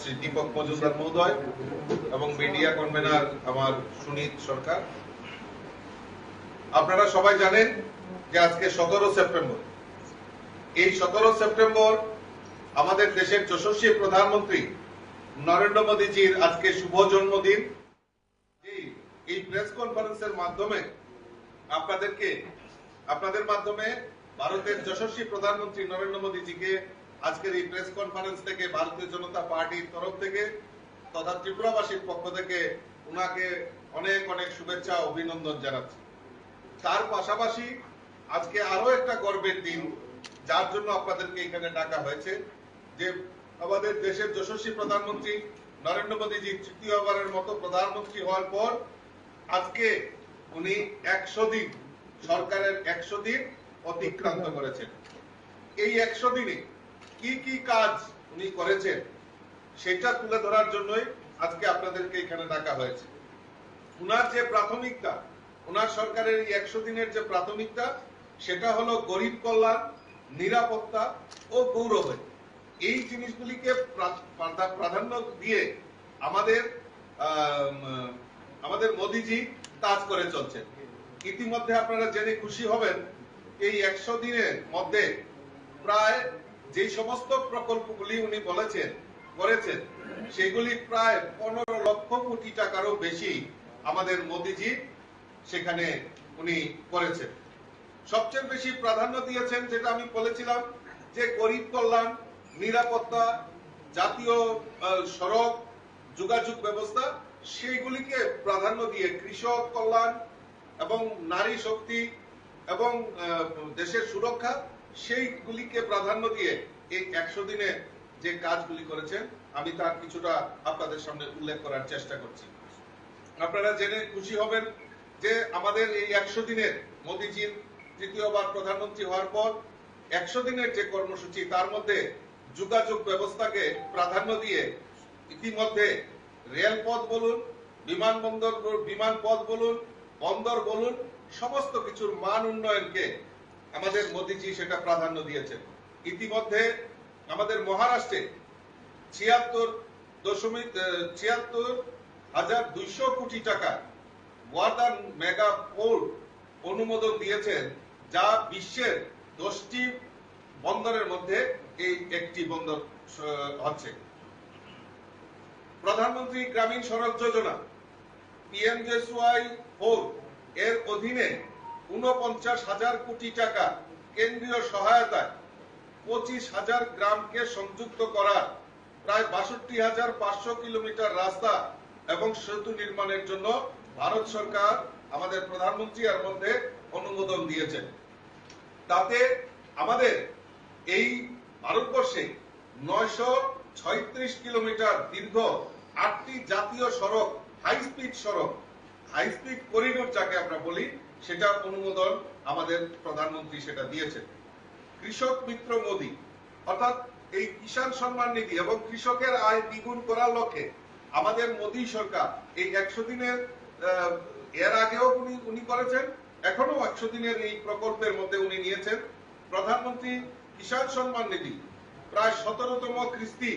শ্রী দীপক মজুমদার মহোদয় এবং media convener আমার সুনীত সরকার। আপনারা সবাই জানেন যে আজকে সতেরো সেপ্টেম্বর। এই সতেরো সেপ্টেম্বর আমাদের দেশের যশস্বী প্রধানমন্ত্রী নরেন্দ্র মোদীজির আজকে শুভ জন্মদিন। এই প্রেস কনফারেন্সের মাধ্যমে আপনাদেরকে আপনাদের মাধ্যমে ভারতের যশস্বী প্রধানমন্ত্রী নরেন্দ্র মোদীজিকে আজকের এই প্রেস কনফারেন্স থেকে ভারতীয় জনতা পার্টির তরফ থেকে তথা ত্রিপুরাবাসীর পক্ষ থেকে উনাকে অনেক অনেক শুভেচ্ছা, অভিনন্দন জানাচ্ছি। তার পাশাপাশি আজকে আরও একটা গর্বের দিন, যার জন্য আপনাদেরকে এখানে ডাকা হয়েছে, যে আমাদের দেশের যশস্বী প্রধানমন্ত্রী নরেন্দ্র মোদীজি তৃতীয়বারের মতো প্রধানমন্ত্রী হওয়ার পর আজকে উনি একশো দিন, সরকারের একশো দিন অতিক্রান্ত করেছেন। এই একশো দিনে কি কি কাজ উনি করেছেন সেটা তুলে ধরার জন্যই আজকে আপনাদেরকে এখানে ডাকা হয়েছে। উনার যে প্রাথমিকতা উনার সরকারের এই একশো দিনের যে প্রাথমিকতা সেটা হলো গরিব কল্যাণ নিরাপত্তা ও গৌরবে। এই জিনিসগুলিকে প্রাধান্য দিয়ে আমাদের আম, আমাদের মোদিজি কাজ করে চলছেন। ইতিমধ্যে আপনারা জেনে খুশি হবেন এই একশো দিনের মধ্যে প্রায় যে সমস্ত প্রকল্পগুলি উনি বলেছেন, করেছেন, সেগুলি প্রায় পনেরো লক্ষ কোটি টাকারও বেশি আমাদের মোদিজি সেখানে উনি করেছেন। সবচেয়ে বেশি প্রাধান্য দিয়েছেন যেটা আমি বলেছিলাম, যে গরিব কল্যাণ, নিরাপত্তা, জাতীয় সড়ক, যোগাযোগ ব্যবস্থা, সেইগুলিকে প্রাধান্য দিয়ে কৃষক কল্যাণ এবং নারী শক্তি এবং দেশের সুরক্ষা সেইগুলিকে প্রাধান্য দিয়ে এই একশো দিনে যে কাজগুলি করেছেন, আমি তার কিছুটা আপনাদের সামনে উল্লেখ করার চেষ্টা করছি। আপনারা জেনে খুশি হবেন যে আমাদের এই একশো দিনের মোদীজির তৃতীয়বার প্রধানমন্ত্রী হওয়ার পর একশো দিনের যে কর্মসূচি, তার মধ্যে যোগাযোগ ব্যবস্থাকে প্রাধান্য দিয়ে ইতিমধ্যে রেলপথ বলুন, বিমানবন্দর বল- বিমান পথ বলুন, বন্দর বলুন, সমস্ত কিছুর মান উন্নয়নকে আমাদের মোদীজি সেটা প্রাধান্য দিয়েছেন। ইতিমধ্যে আমাদের মহারাষ্ট্রে ছিয়াত্তর দশমিক ছিয়াত্তর হাজার দুইশো কোটি টাকা ওয়ার্দান মেগা পোর্ট অনুমোদন দিয়েছেন, যা বিশ্বের দশটি বন্দরের মধ্যে এই একটি বন্দর হচ্ছে। প্রধানমন্ত্রী গ্রামীণ সড়ক যোজনা পিএমজেসওয়াই ফোর এর অধীনে উনপঞ্চাশ হাজার কোটি টাকা কেন্দ্রীয় সহায়তায় পঁচিশ হাজার গ্রামকে সংযুক্ত করার প্রায় বাষট্টি হাজার পাঁচশো কিলোমিটার রাস্তা এবং সেতু নির্মাণের জন্য ভারত সরকার আমাদের প্রধানমন্ত্রী এর মধ্যে অনুমোদন দিয়েছেন। তাতে আমাদের এই ভারতবর্ষে নয়শো ছয়ত্রিশ কিলোমিটার দীর্ঘ আটটি জাতীয় সড়ক হাই স্পিড সড়ক হাই স্পিড করিডোর যাকে আমরা বলি সেটা অনুমোদন আমাদের প্রধানমন্ত্রী সেটা দিয়েছেন। কৃষক মিত্র মোদী, অর্থাৎ এই কিষাণ সম্মান নিধি এবং কৃষকের আয় দ্বিগুণ করার লক্ষ্যে আমাদের মোদী সরকার এই একশো দিনের এর আগেও উনি উনি করেছেন এখনও একশো দিনের এই প্রকল্পের মধ্যে উনি নিয়েছেন। প্রধানমন্ত্রী কিষাণ সম্মান নিধি, প্রায় সতেরোতম কিস্তি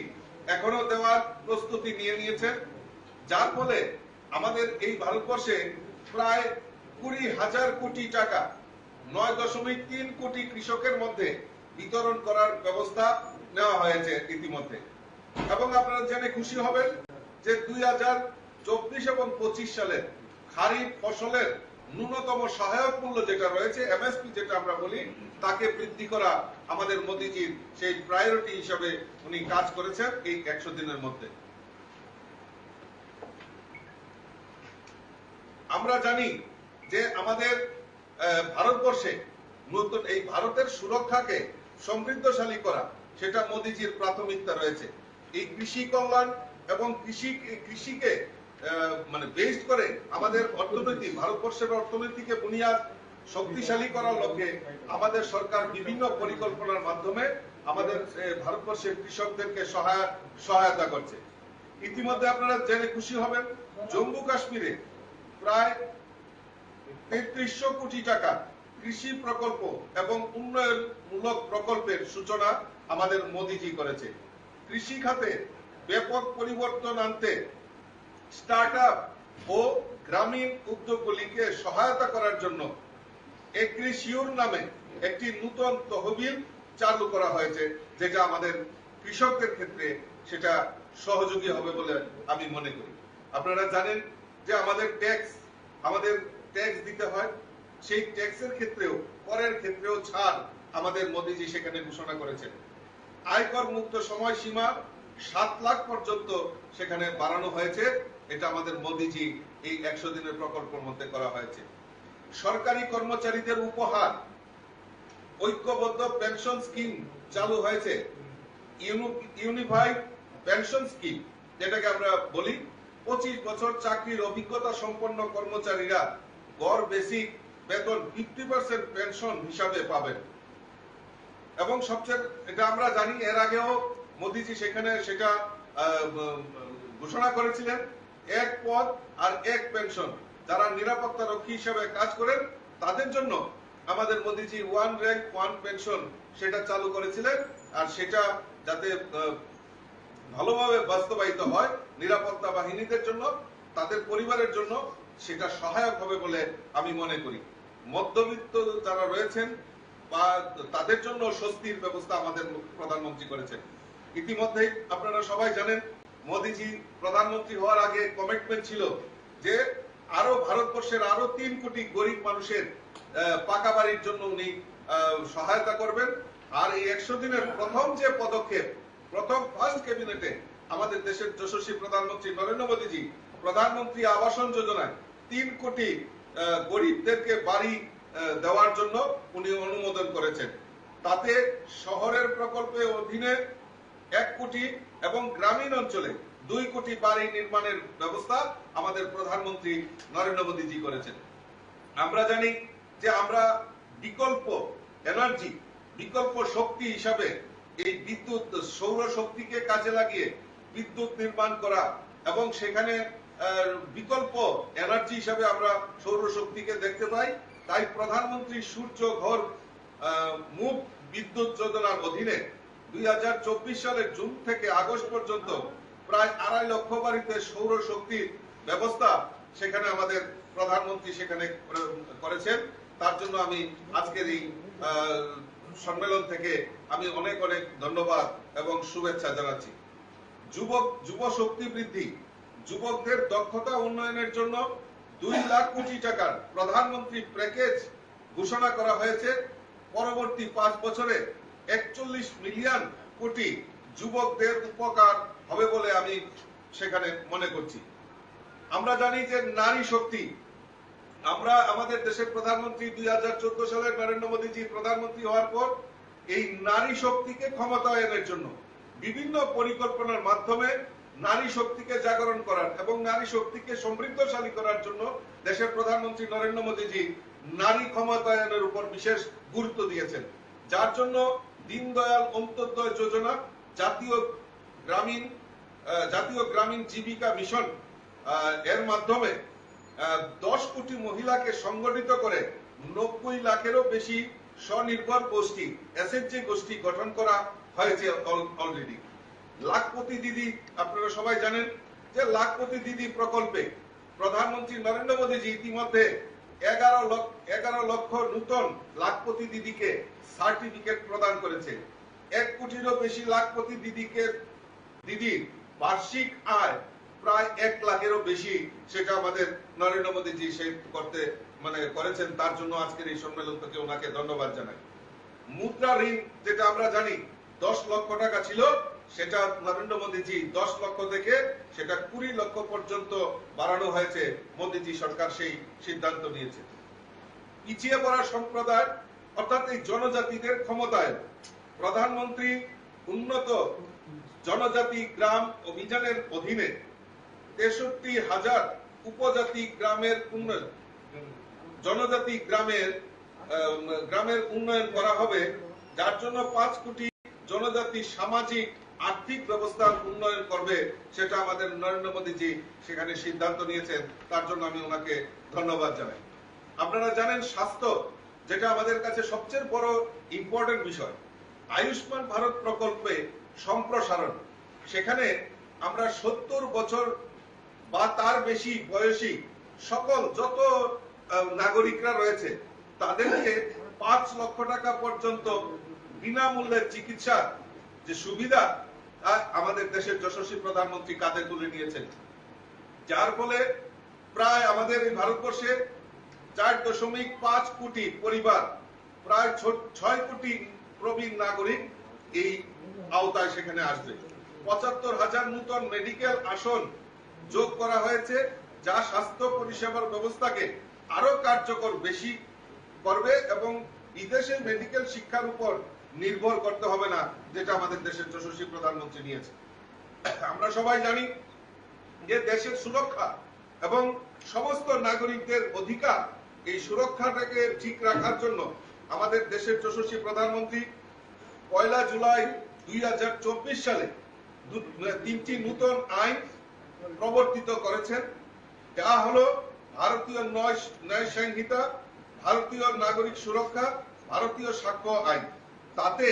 এখনও দেওয়ার প্রস্তুতি নিয়ে নিয়েছেন। যার ফলে আমাদের এই ভারতবর্ষে প্রায় কুড়ি হাজার কোটি টাকা, নয় দশমিক তিন কোটি কৃষকের মধ্যে বিতরণ করার ব্যবস্থা নেওয়া হয়েছে ইতিমধ্যে। এবং আপনারা জেনে খুশি হবেন যে দুই হাজার চব্বিশ এবং পঁচিশ সালে খারিফ ফসলের ন্যূনতম সহায়ক মূল্য যেটা রয়েছে এমএসপি যেটা আমরা বলি, তাকে বৃদ্ধি করা আমাদের মোদীজির সেই প্রায়োরিটি হিসাবে উনি কাজ করেছেন এই একশো দিনের মধ্যে। আমরা জানি যে আমাদের ভারতবর্ষে নতুন এই ভারতের সুরক্ষাকে সমৃদ্ধশালী করা, সেটা মোদীজির প্রাথমিকতা রয়েছে। এই কৃষি কল্যাণ এবং কৃষি, কৃষিকে মানে বেসড করে আমাদের অর্থনীতি, ভারতবর্ষের অর্থনীতিকে বুনিয়াদ শক্তিশালী করার লক্ষ্যে আমাদের সরকার বিভিন্ন পরিকল্পনার মাধ্যমে আমাদের ভারতবর্ষের কৃষকদেরকে সহায়, সহায়তা করছে। ইতিমধ্যে আপনারা জেনে খুশি হবেন, জম্মু কাশ্মীরে প্রায় তেত্রিশশো কোটি টাকা কৃষি প্রকল্প এবং উন্নয়নমূলক প্রকল্পের সূচনা আমাদের মোদীজি করেছে। কৃষি খাতে ব্যাপক পরিবর্তন আনতে স্টার্ট ও গ্রামীণ উদ্যোগগুলিকে সহায়তা করার জন্য এগ্রিসিওর নামে একটি নতুন তহবিল চালু করা হয়েছে, যেটা আমাদের কৃষকদের ক্ষেত্রে সেটা সহযোগী হবে বলে আমি মনে করি। আপনারা জানেন যে আমাদের ট্যাক্স আমাদের ট্যাক্স দিতে হয়, সেই ট্যাক্সের ক্ষেত্রেও, করের ক্ষেত্রেও ছাড় আমাদের মোদিজি সেখানে ঘোষণা করেছেন। আয়কর মুক্ত সময়সীমা সাত লাখ পর্যন্ত সেখানে বাড়ানো হয়েছে, এটা আমাদের মোদিজি এই একশো দিনের প্রকল্পের মধ্যে করা হয়েছে। সরকারি কর্মচারীদের উপহার, ঐক্যবদ্ধ পেনশন স্কিম চালু হয়েছে। ইউনিফাইড পেনশন স্কিম যেটাকে আমরা বলি, পঁচিশ বছর চাকরির অভিজ্ঞতা সম্পন্ন কর্মচারীরা গড় বেসিক বেতন ফিফটি পার্সেন্ট পেনশন হিসাবে পাবেন। এবং সবচেয়ে, এটা আমরা জানি, এর আগেও মোদিজি সেখানে সেটা ঘোষণা করেছিলেন, এক পদ আর এক পেনশন যারা নিরাপত্তা রক্ষী হিসেবে কাজ করেন, তাদের জন্য আমাদের মোদিজি ওয়ান র্যাঙ্ক ওয়ান পেনশন সেটা চালু করেছিলেন, আর সেটা যাতে ভালোভাবে বাস্তবায়িত হয় নিরাপত্তা বাহিনীদের জন্য, তাদের পরিবারের জন্য সেটা সহায়ক হবে বলে আমি মনে করি। মধ্যবিত্ত যারা রয়েছেন, বা তাদের জন্য স্বস্তির ব্যবস্থা আমাদের প্রধানমন্ত্রী করেছেন। ইতিমধ্যে আপনারা সবাই জানেন, মোদিজি প্রধানমন্ত্রী হওয়ার আগে কমিটমেন্ট ছিল যে আরও ভারতবর্ষের আরও তিন কোটি গরিব মানুষের পাকা বাড়ির জন্য উনি সহায়তা করবেন। আর এই একশো দিনের প্রথম যে পদক্ষেপ, প্রথম ফার্স্ট ক্যাবিনেটে আমাদের দেশের যশস্বী প্রধানমন্ত্রী নরেন্দ্র মোদীজি প্রধানমন্ত্রী আবাসন যোজনায় তিন কোটি গরিবদেরকে বাড়ি দেওয়ার জন্য উনি অনুমোদন করেছেন। তাতে শহরের প্রকল্পের অধীনে এক কোটি এবং গ্রামীণ অঞ্চলে দুই কোটি বাড়ি নির্মাণের ব্যবস্থা আমাদের প্রধানমন্ত্রী নরেন্দ্র মোদীজি করেছেন। আমরা জানি যে আমরা বিকল্প এনার্জি বিকল্প শক্তি হিসাবে এই বিদ্যুৎ সৌর শক্তিকে কাজে লাগিয়ে বিদ্যুৎ নির্মাণ করা এবং সেখানে বিকল্প এনার্জি হিসাবে আমরা সৌর শক্তিকে দেখতে পাই। তাই প্রধানমন্ত্রী সূর্য ঘর মুখ বিদ্যুৎ যোজনার অধীনে দুই হাজার চব্বিশ সালের জুন থেকে আগস্ট পর্যন্ত প্রায় আড়াই লক্ষ বাড়িতে সৌর শক্তির ব্যবস্থা সেখানে আমাদের প্রধানমন্ত্রী সেখানে করেছেন। তার জন্য আমি আজকের এই সম্মেলন থেকে আমি অনেক অনেক ধন্যবাদ এবং শুভেচ্ছা জানাচ্ছি। যুবক যুব শক্তি বৃদ্ধি যুবকদের দক্ষতা উন্নয়নের জন্য দুই লাখ কোটি টাকার প্রধানমন্ত্রী প্যাকেজ ঘোষণা করা হয়েছে। পরবর্তী পাঁচ বছরে একচল্লিশ মিলিয়ন কোটি যুবকদের উপকার হবে বলে আমি সেখানে মনে করছি। আমরা জানি যে নারী শক্তি। আমরা আমাদের দেশের প্রধানমন্ত্রী দুই হাজার সালের নরেন্দ্র মোদীজি প্রধানমন্ত্রী হওয়ার পর এই নারী শক্তিকে ক্ষমতায়নের জন্য বিভিন্ন পরিকল্পনার মাধ্যমে নারী শক্তিকে জাগরণ করার এবং নারী শক্তিকে সমৃদ্ধশালী করার জন্য দেশের প্রধানমন্ত্রী নরেন্দ্র মোদীজি নারী ক্ষমতায়নের উপর বিশেষ গুরুত্ব দিয়েছেন। যার জন্য দীনদয়াল অন্তর্দয় যোজনা, জাতীয় গ্রামীণ জাতীয় গ্রামীণ জীবিকা মিশন এর মাধ্যমে দশ কোটি মহিলাকে সংগঠিত করে নব্বই লাখেরও বেশি স্বনির্ভর গোষ্ঠী এসএনজি গোষ্ঠী গঠন করা হয়েছে অলরেডি। লাখপতি দিদি, আপনারা সবাই জানেন যে লাখপতি দিদি প্রকল্পে প্রধানমন্ত্রী নরেন্দ্র মোদীজি ইতিমধ্যে এগারো লক্ষ এগারো লক্ষ নূতন লাখপতি দিদিকে সার্টিফিকেট প্রদান করেছে। এক কোটিরও বেশি লাখপতি দিদিকে, দিদির বার্ষিক আয় প্রায় এক লাখেরও বেশি সেটা আমাদের নরেন্দ্র মোদীজি সে করতে মানে করেছেন, তার জন্য আজকের এই সম্মেলন থেকে ওনাকে ধন্যবাদ জানাই। মুদ্রা ঋণ, যেটা আমরা জানি, দশ লক্ষ টাকা ছিল সেটা নরেন্দ্র মোদীজি দশ লক্ষ থেকে সেটা কুড়ি লক্ষ পর্যন্ত বাড়ানো হয়েছে মোদীজি সরকার সেই সিদ্ধান্ত নিয়েছে। পিছিয়ে পড়া সম্প্রদায়, অর্থাৎ এই জনজাতিদের ক্ষমতায় প্রধানমন্ত্রী উন্নত জনজাতি গ্রাম অভিযানের অধীনে তেষট্টি হাজার উপজাতি গ্রামের উন্নয়ন, জনজাতি গ্রামের গ্রামের উন্নয়ন করা হবে, যার জন্য পাঁচ কোটি জনজাতি সামাজিক আর্থিক ব্যবস্থার উন্নয়ন করবে সেটা আমাদের নরেন্দ্র মোদীজি সেখানে সিদ্ধান্ত নিয়েছেন। তার জন্য আমি ওনাকে ধন্যবাদ জানাই। আপনারা জানেন স্বাস্থ্য, যেটা আমাদের কাছে সবচেয়ে বড় ইম্পর্টেন্ট বিষয়। আয়ুষ্মান ভারত প্রকল্পে সম্প্রসারণ, সেখানে আমরা সত্তর বছর বা তার বেশি বয়সী সকল যত নাগরিকরা রয়েছে, তাদেরকে পাঁচ লক্ষ টাকা পর্যন্ত বিনামূল্যে চিকিৎসা যে সুবিধা আমাদের দেশের যশস্বী প্রধানমন্ত্রী কাঁধে তুলে নিয়েছেন? যার ফলে প্রায় আমাদের এই ভারতবর্ষে চার দশমিক পাঁচ কোটি পরিবার, প্রায় ছয় কোটি প্রবীণ নাগরিক এই আওতায় সেখানে আসবে। পঁচাত্তর হাজার নূতন মেডিকেল আসন যোগ করা হয়েছে, যা স্বাস্থ্য পরিষেবার ব্যবস্থাকে আরও কার্যকর বেশি করবে এবং বিদেশে মেডিকেল শিক্ষার উপর নির্ভর করতে হবে না, যেটা আমাদের দেশের যশস্বী প্রধানমন্ত্রী নিয়েছে। আমরা সবাই জানি যে দেশের সুরক্ষা এবং সমস্ত নাগরিকদের অধিকার, এই সুরক্ষাটাকে ঠিক রাখার জন্য আমাদের দেশের যশস্বী প্রধানমন্ত্রী পয়লা জুলাই দুই হাজার চব্বিশ সালে তিনটি নূতন আইন প্রবর্তিত করেছেন। যা হলো ভারতীয় ন্যায় ন্যায় সংহিতা ভারতীয় নাগরিক সুরক্ষা, ভারতীয় সাক্ষ্য আইন। তাতে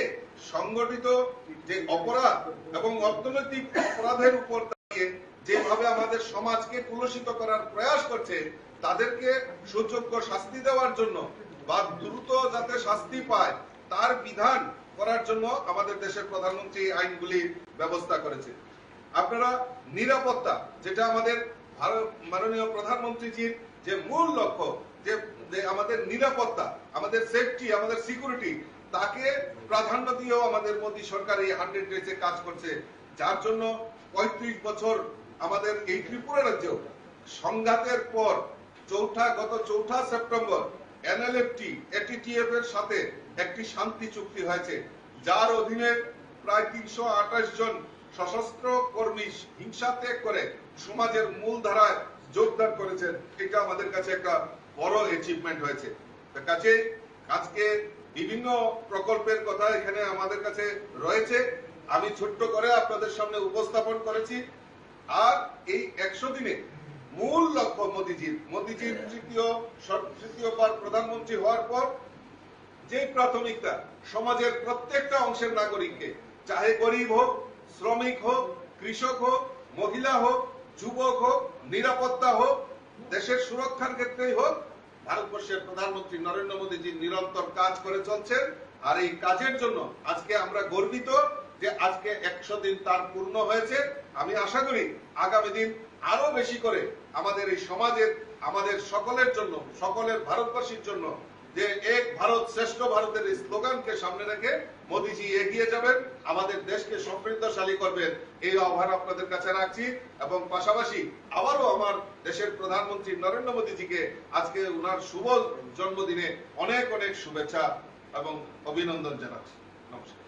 সংগঠিত যে অপরাধ এবং অর্থনৈতিক অপরাধের উপর দাঁড়িয়ে যেভাবে আমাদের সমাজকে কুলসিত করার প্রয়াস করছে, তাদেরকে সুযোগ্য শাস্তি দেওয়ার জন্য বা দ্রুত যাতে শাস্তি পায়, তার বিধান করার জন্য আমাদের দেশের প্রধানমন্ত্রী এই আইনগুলির ব্যবস্থা করেছে। আপনারা নিরাপত্তা, যেটা আমাদের মাননীয় প্রধানমন্ত্রীজির যে মূল লক্ষ্য, যে আমাদের নিরাপত্তা, আমাদের সেফটি আমাদের সিকিউরিটি তাকে প্রাধান্য দিয়েও আমাদের মোদী সরকার এই হান্ড্রেড ডেজে কাজ করছে। যার জন্য পঁয়ত্রিশ বছর আমাদের এই ত্রিপুরা রাজ্য সংঘাতের পর চৌঠা, গত চৌঠা সেপ্টেম্বর এনএলএফটি এটিটিএফ এর সাথে একটি শান্তি চুক্তি হয়েছে, যার অধীনে প্রায় তিনশো আঠাশ জন সশস্ত্র কর্মী হিংসা ত্যাগ করে সমাজের মূল ধারায় যোগদান করেছেন। এটা আমাদের কাছে একটা বড় অ্যাচিভমেন্ট হয়েছে। কাছে আজকে বিভিন্ন প্রকল্পের কথা এখানে আমাদের কাছে রয়েছে। আমি ছোট্ট করে আপনাদের সামনে উপস্থাপন করেছি। আর এই একশো দিনে মূল লক্ষ্য মোদিজির মোদিজির তৃতীয় তৃতীয়বার প্রধানমন্ত্রী হওয়ার পর যে প্রাথমিকতা, সমাজের প্রত্যেকটা অংশের নাগরিককে, চাহে গরিব হোক, শ্রমিক হোক, কৃষক হোক, মহিলা হোক, যুবক হোক, নিরাপত্তা হোক, দেশের সুরক্ষার ক্ষেত্রেই হোক ভারতবর্ষের প্রধানমন্ত্রী নরেন্দ্র মোদীজি নিরন্তর কাজ করে চলছেন। আর এই কাজের জন্য আজকে আমরা গর্বিত যে আজকে একশো দিন তার পূর্ণ হয়েছে। আমি আশা করি আগামী দিন আরও বেশি করে আমাদের এই সমাজের, আমাদের সকলের জন্য, সকলের ভারতবাসীর জন্য যে এক ভারত শ্রেষ্ঠ ভারতের স্লোগানকে সামনে রেখে মোদীজি এগিয়ে যাবেন, আমাদের দেশকে সমৃদ্ধশালী করবেন, এই আহ্বান আপনাদের কাছে রাখছি। এবং পাশাপাশি আবারও আমার দেশের প্রধানমন্ত্রী নরেন্দ্র মোদীজিকে আজকে উনার শুভ জন্মদিনে অনেক অনেক শুভেচ্ছা এবং অভিনন্দন জানাচ্ছি। নমস্কার।